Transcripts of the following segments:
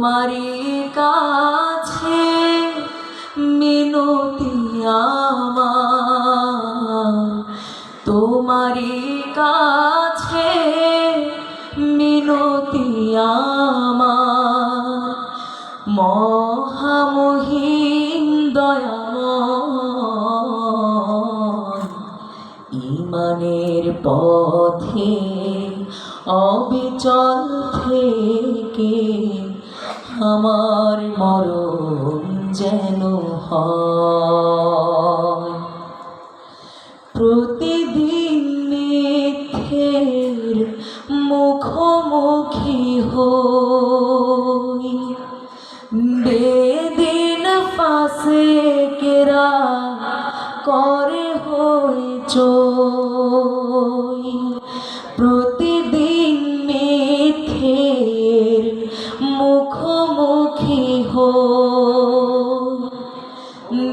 তোমারই কাছে মিনতি আমার। তোমারই কাছে মিনতি আমার। মহামহিম দয়াময় ইমানের পথে অবিচল থেকে আমার মরণ যেন হয়। প্রতিদিন মিথ্যের মুখোমুখি হই। বেদিন ফাঁসে কেরা করে হই চই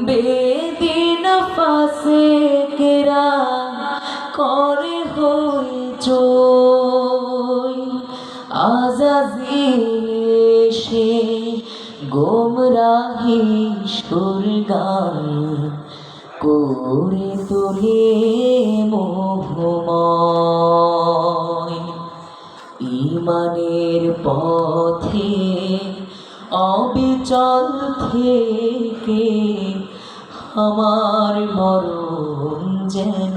বেদিন ফাঁসে কেরা করে হই চই। আজাজি সে গোমরাহি সুরগান করে তোলে মোহময়। ইমানের পথে অবিচল থেকে আমার মরণ যেন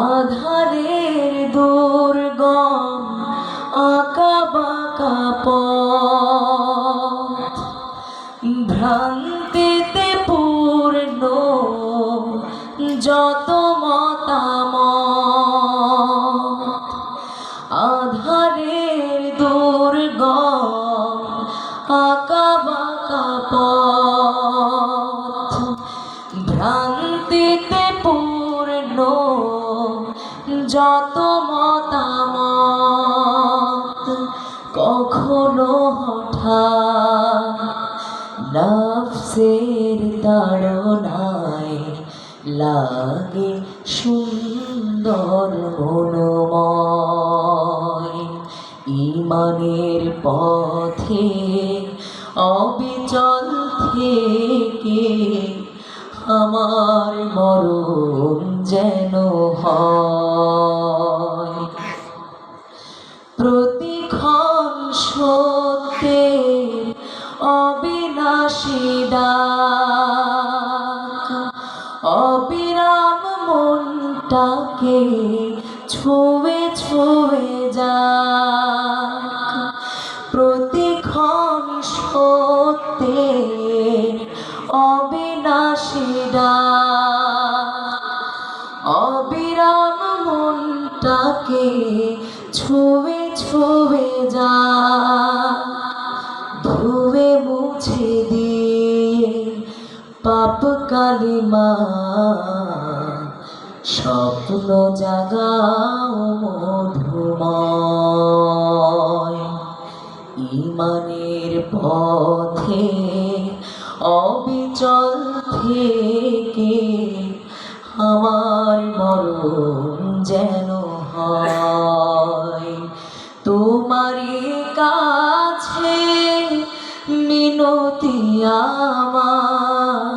আধারের দুর্গম আঁকা বাঁকা পথ ভ্রান্তিতে যত মতামত কখনো হঠাৎ নফসের তাড়নায় লাগে সুন্দর ইমানের পথে অবিচল থেকে আমার মরণ যেন হয়। প্রতিক্ষণ সত্যের অবিনাশী অবিরাম মনটাকে ছুঁয়ে ছুঁয়ে যাক প্রতিক্ষণ সত্যের অবিনাশী মনটাকে ছুঁয়ে ছুঁয়ে যা, ধুয়ে মুছে দিয়ে পাপ কালিমা, স্বপ্ন জাগাও মধুময়। ইমানের পথে, অবিচল থেকে আমার মরণ যেন হয়। তোমারই কাছে মিনতি আমার।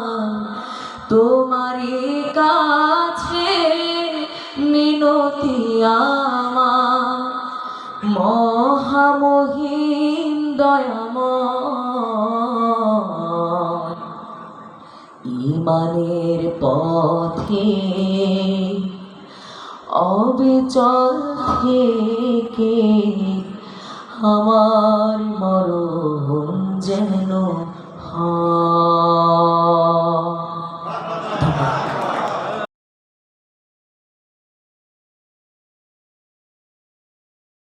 তোমারই কাছে মিনতি আমার। মহামহিম দয়াময়। ইমানের পথে অবিচল থেকে আমার মরণ যেন